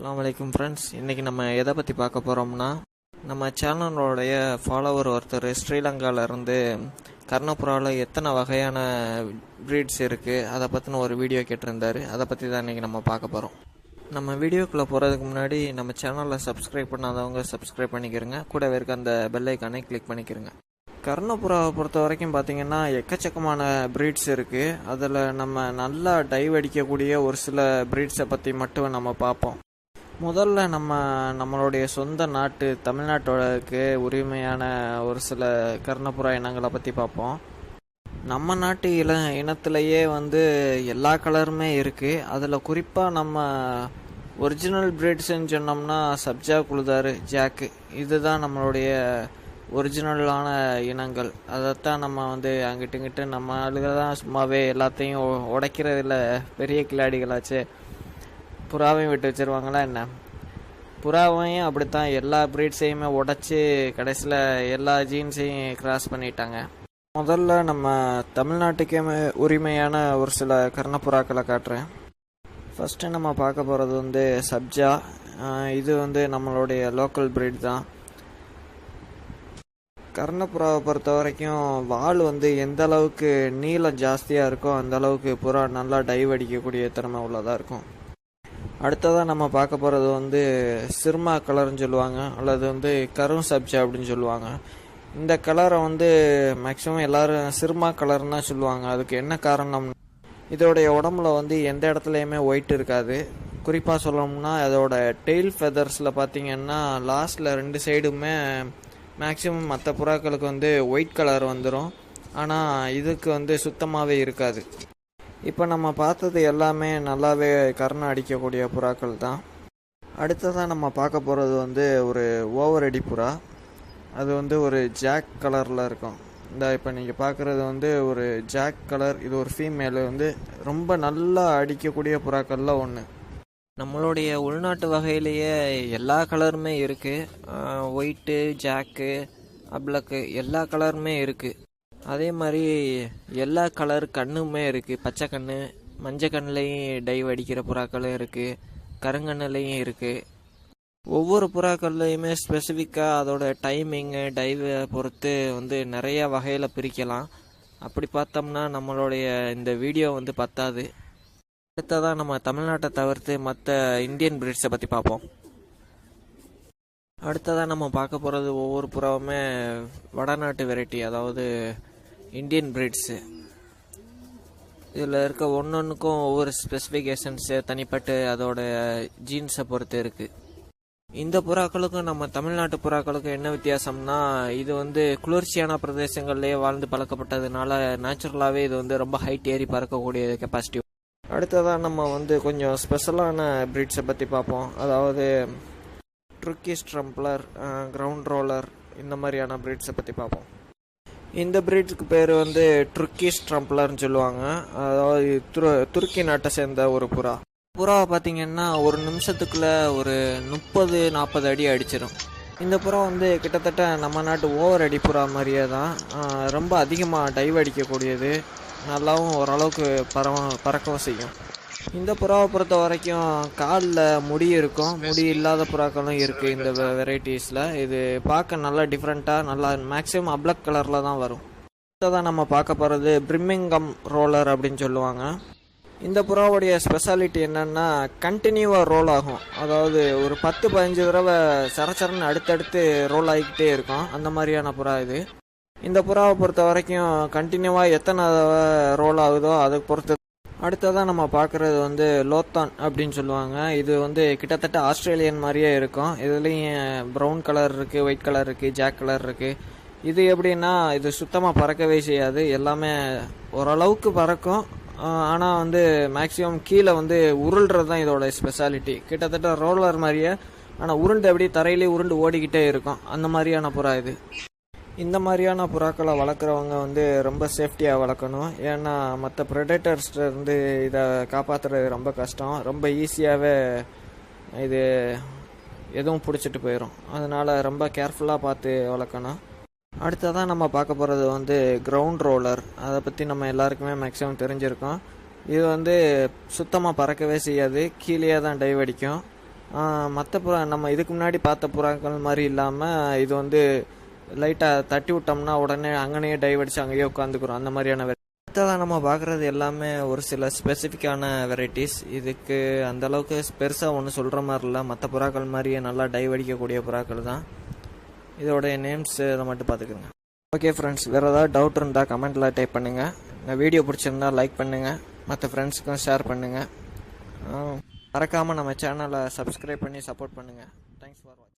அஸ்ஸலாமு வலைக்கும் ஃப்ரெண்ட்ஸ் இன்றைக்கி நம்ம எதை பற்றி பார்க்க போகிறோம்னா நம்ம சேனலோடைய ஃபாலோவர் ஒருத்தர் ஸ்ரீலங்காவிலேருந்து கர்ணபுராவில் எத்தனை வகையான ப்ரீட்ஸ் இருக்குது அதை பற்றின ஒரு வீடியோ கேட்டிருந்தாரு. அதை பற்றி தான் இன்றைக்கி நம்ம பார்க்க போகிறோம் நம்ம வீடியோக்குள்ளே போகிறதுக்கு முன்னாடி நம்ம சேனலில் சப்ஸ்கிரைப் பண்ணாதவங்க சப்ஸ்கிரைப் பண்ணிக்கிறங்க. கூடவே இருக்க அந்த பெல்லைக்கானே கிளிக் பண்ணிக்கிறங்க. கர்ணபுராவை பொறுத்த வரைக்கும் பார்த்தீங்கன்னா எக்கச்சக்கமான ப்ரீட்ஸ் இருக்குது அதில் நம்ம நல்லா டைவ் அடிக்கக்கூடிய ஒரு சில ப்ரீட்ஸை பற்றி மட்டும் நம்ம பார்ப்போம். முதல்ல நம்ம நம்மளுடைய சொந்த நாட்டு தமிழ்நாட்டோடக்கு உரிமையான ஒரு சில கர்ணபுரா இனங்களை பற்றி பார்ப்போம். நம்ம நாட்டு இன இனத்திலேயே வந்து எல்லா கலருமே இருக்குது அதில் குறிப்பாக நம்ம ஒரிஜினல் பிரீட்ஸ்ன்னு சொன்னோம்னா சப்ஜா குழுதாரு ஜாக்கு. இதுதான் நம்மளுடைய ஒரிஜினலான இனங்கள். அதைத்தான் நம்ம வந்து அங்கிட்டு இங்கிட்டு நம்ம ஆளுங்க தான் சும்மாவே எல்லாத்தையும் உ- உடைக்கிறதுல பெரிய கிளாடிகளாச்சு புறாவையும் விட்டு வச்சிருவாங்களா என்ன? புறாவையும் அப்படித்தான் எல்லா ப்ரீட்ஸையுமே உடைச்சி கடைசியில் எல்லா ஜீன்ஸையும் கிராஸ் பண்ணிட்டாங்க. முதல்ல நம்ம தமிழ்நாட்டுக்கே உரிமையான ஒரு சில கர்ணப்புறாக்களை காட்டுறேன். ஃபஸ்ட்டு நம்ம பார்க்க போகிறது வந்து சப்ஜா. இது வந்து நம்மளுடைய லோக்கல் ப்ரீட் தான். கர்ணப்புறாவை பொறுத்த வரைக்கும் வால் வந்து எந்த அளவுக்கு நீளம் ஜாஸ்தியாக இருக்கோ அந்த அளவுக்கு புறா நல்லா டைவ் அடிக்கக்கூடிய திறமை உள்ளதாக இருக்கும். அடுத்ததாக நம்ம பார்க்க போகிறது வந்து சிர்மா கலர்னு சொல்லுவாங்க. அல்லது வந்து கரும் சப்ஜா அப்படின்னு சொல்லுவாங்க. இந்த கலரை வந்து மேக்ஸிமம் எல்லாரும் சிர்மா கலர்னு தான் சொல்லுவாங்க. அதுக்கு என்ன காரணம்? இதோடைய உடம்புல வந்து எந்த இடத்துலையுமே ஒயிட் இருக்காது. குறிப்பாக சொல்லணும்னா அதோட டெய்ல் ஃபெதர்ஸில் பார்த்தீங்கன்னா லாஸ்ட்டில் ரெண்டு சைடுமே மேக்ஸிமம் மற்ற புறாக்களுக்கு வந்து ஒயிட் கலர் வந்துடும் ஆனால் இதுக்கு வந்து சுத்தமாகவே இருக்காது. இப்போ நம்ம பார்த்தது எல்லாமே நல்லாவே கர்ணம் அடிக்கக்கூடிய புறாக்கள் தான். அடுத்ததாக நம்ம பார்க்க போகிறது வந்து ஒரு ஓவர் அடி புறா. அது வந்து ஒரு ஜாக் கலரில் இருக்கும். இந்த இப்போ நீங்கள் பார்க்குறது வந்து ஒரு ஜாக் கலர் இது ஒரு ஃபீமேல் வந்து ரொம்ப நல்லா அடிக்கக்கூடிய புறாக்களில் ஒன்று நம்மளுடைய உள்நாட்டு வகையிலேயே எல்லா கலருமே இருக்குது ஒயிட்டு ஜாக்கு அப்ளக்கு எல்லா கலருமே இருக்குது அதே மாதிரி எல்லா கலர் கண்ணுமே இருக்குது பச்சை கண்ணு மஞ்சள் கண்ணுலேயும் டைவ் அடிக்கிற புறாக்களும் இருக்குது கருங்கண்ணுலேயும் இருக்குது ஒவ்வொரு புறாக்கள்லையுமே ஸ்பெசிஃபிக்காக அதோட டைமிங்கு டைவை பொறுத்து வந்து நிறைய வகையில் பிரிக்கலாம். அப்படி பார்த்தோம்னா நம்மளுடைய இந்த வீடியோ வந்து பத்தாது. அடுத்ததாக நம்ம தமிழ்நாட்டை தவிர்த்து மற்ற இந்தியன் பிரீட்ஸை பற்றி பார்ப்போம். அடுத்ததாக நம்ம பார்க்க போகிறது ஒவ்வொரு புறாவுமே வடநாட்டு வெரைட்டி அதாவது இந்தியன் பிரீட்ஸு இதில் இருக்க ஒன்றொன்றுக்கும் ஒவ்வொரு ஸ்பெசிஃபிகேஷன்ஸு தனிப்பட்டு அதோட ஜீன்ஸை பொறுத்து இருக்குது இந்த புறாக்களுக்கும் நம்ம தமிழ்நாட்டு புறாக்களுக்கும் என்ன வித்தியாசம்னா இது வந்து குளிர்ச்சியான பிரதேசங்கள்லேயே வாழ்ந்து பழக்கப்பட்டதுனால நேச்சுரலாகவே இது வந்து ரொம்ப ஹைட் ஏறி பறக்கக்கூடிய கெப்பாசிட்டி அடுத்ததாக நம்ம வந்து கொஞ்சம் ஸ்பெஷலான ப்ரீட்ஸை பற்றி பார்ப்போம். அதாவது ட்ருக்கி ஸ்ட்ரம்ப்ளர் கிரவுண்ட் ரோலர் இந்த மாதிரியான ப்ரீட்ஸை பற்றி பார்ப்போம். இந்த ப்ரீட்ஸுக்கு பேர் வந்து ட்ருக்கி ட்ரம்ப்லர்னு சொல்லுவாங்க. அதாவது துரு துருக்கி நாட்டை சேர்ந்த ஒரு புறா. புறாவை பார்த்தீங்கன்னா ஒரு நிமிஷத்துக்குள்ள ஒரு முப்பது நாற்பது அடி அடிச்சிடும் இந்த புறா வந்து கிட்டத்தட்ட நம்ம நாட்டு ஓவர் அடி புறா மாதிரியே தான். ரொம்ப அதிகமாக டைவ் அடிக்கக்கூடியது. நல்லாவும் ஓரளவுக்கு பரவ பறக்கவும் செய்யும். இந்த புறாவை பொறுத்த வரைக்கும் காலில் முடி இருக்கும். முடி இல்லாத புறாக்களும் இருக்குது இந்த வெரைட்டிஸில். இது பார்க்க நல்லா டிஃப்ரெண்ட்டாக நல்லா மேக்ஸிமம் அப்ளக் கலரில் தான் வரும். தான் நம்ம பார்க்க போகிறது பிரிம்மிங்கம் ரோலர் அப்படின்னு சொல்லுவாங்க. இந்த புறாவுடைய ஸ்பெஷாலிட்டி என்னென்னா கண்டினியூவாக ரோல் ஆகும். அதாவது ஒரு பத்து பதினஞ்சு தடவை சரச்சரன்னு அடுத்தடுத்து ரோல் ஆகிக்கிட்டே இருக்கும். அந்த மாதிரியான புறா இது. இந்த புறாவை பொறுத்த வரைக்கும் கண்டினியூவாக எத்தனை தடவை ரோல் ஆகுதோ அதை பொறுத்து அடுத்ததாக நம்ம பார்க்குறது வந்து லோத்தான் அப்படின்னு சொல்லுவாங்க. இது வந்து கிட்டத்தட்ட ஆஸ்திரேலியன் மாதிரியே இருக்கும். இதுலேயும் ப்ரௌன் கலர் இருக்குது ஒயிட் கலர் இருக்குது ஜாக் கலர் இருக்குது இது எப்படின்னா இது சுத்தமாக பறக்கவே செய்யாது. எல்லாமே ஓரளவுக்கு பறக்கும். ஆனால் வந்து மேக்ஸிமம் கீழே வந்து உருள்றது தான் இதோட ஸ்பெஷாலிட்டி கிட்டத்தட்ட ரோலர் மாதிரியே ஆனால் உருண்டு அப்படியே தரையிலே உருண்டு ஓடிக்கிட்டே இருக்கும். அந்த மாதிரியான புறா இது. இந்த மாதிரியான புறாக்களை வளர்க்குறவங்க வந்து ரொம்ப சேஃப்டியாக வளர்க்கணும். ஏன்னா மற்ற இருந்து இதை காப்பாற்றுறது ரொம்ப கஷ்டம். ரொம்ப ஈஸியாகவே இது எதுவும் பிடிச்சிட்டு போயிடும் அதனால் ரொம்ப கேர்ஃபுல்லாக பார்த்து வளர்க்கணும். அடுத்ததான் நம்ம பார்க்க போகிறது வந்து கிரவுண்ட் ரோலர் அதை பற்றி நம்ம எல்லாருக்குமே மேக்ஸிமம் தெரிஞ்சிருக்கோம். இது வந்து சுத்தமாக பறக்கவே செய்யாது. கீழே தான் டைவ் அடிக்கும். மற்ற புறா நம்ம இதுக்கு முன்னாடி பார்த்த புறாக்கள் மாதிரி இல்லாமல் இது வந்து லைட்டாக தட்டி விட்டோம்னா உடனே அங்கனையே டைவ் அடிச்சு அங்கேயே உட்காந்துக்கிறோம் அந்த மாதிரியான வெ- அடுத்ததாக நம்ம பார்க்குறது எல்லாமே ஒரு சில ஸ்பெசிஃபிக்கான வெரைட்டிஸ் இதுக்கு அந்த அளவுக்கு பெருசாக ஒன்று சொல்கிற மாதிரி இல்லை. மற்ற புறாக்கள் மாதிரியே நல்லா டைவ் அடிக்கக்கூடிய புறாக்கள் தான். இதோடைய நேம்ஸ் இதை மட்டும் பார்த்துக்குங்க. ஓகே ஃப்ரெண்ட்ஸ் வேறு ஏதாவது டவுட் இருந்தால் கமெண்ட்டில் டைப் பண்ணுங்கள் இந்த வீடியோ பிடிச்சிருந்தா லைக் பண்ணுங்கள் மற்ற ஃப்ரெண்ட்ஸுக்கும் ஷேர் பண்ணுங்கள் மறக்காமல் நம்ம சேனலை சப்ஸ்கிரைப் பண்ணி சப்போர்ட் பண்ணுங்கள் தேங்க்ஸ் ஃபார் வாட்சிங்